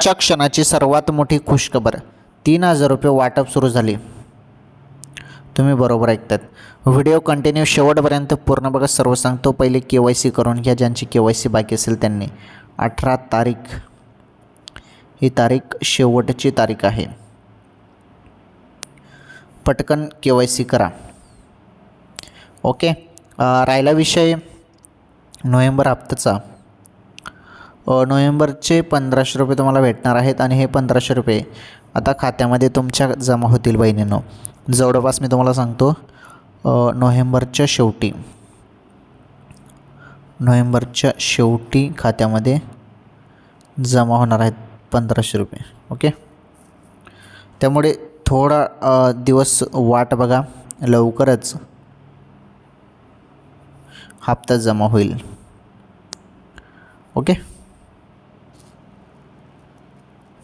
च्या क्षणाची सर्वात मोठी खुशखबर. तीन हजार रुपये वाटप सुरू झाले. तुम्ही बरोबर ऐकतात. व्हिडिओ कंटिन्यू शेवटपर्यंत पूर्ण बघा सर्व सांगतो पहिले के वाय सी करून घ्या ज्यांची के वाय सी बाकी असेल त्यांनी. अठरा तारीख. ही तारीख शेवटची तारीख आहे. पटकन के वाय सी करा. ओके. राहिला विषय नोव्हेंबर हप्त्याचा नोव्हेंबरचे पंधराशे रुपये तुम्हाला भेटणार आहेत आणि हे पंधराशे रुपये आता खात्यामध्ये तुमच्या जमा होतील बहिणींनो. जवळपास मी तुम्हाला सांगतो नोव्हेंबरच्या शेवटी नोव्हेंबरच्या शेवटी खात्यामध्ये जमा होणार आहेत पंधराशे रुपये ओके? त्यामुळे थोडा दिवस वाट बघा लवकरच हप्ता जमा होईल ओके?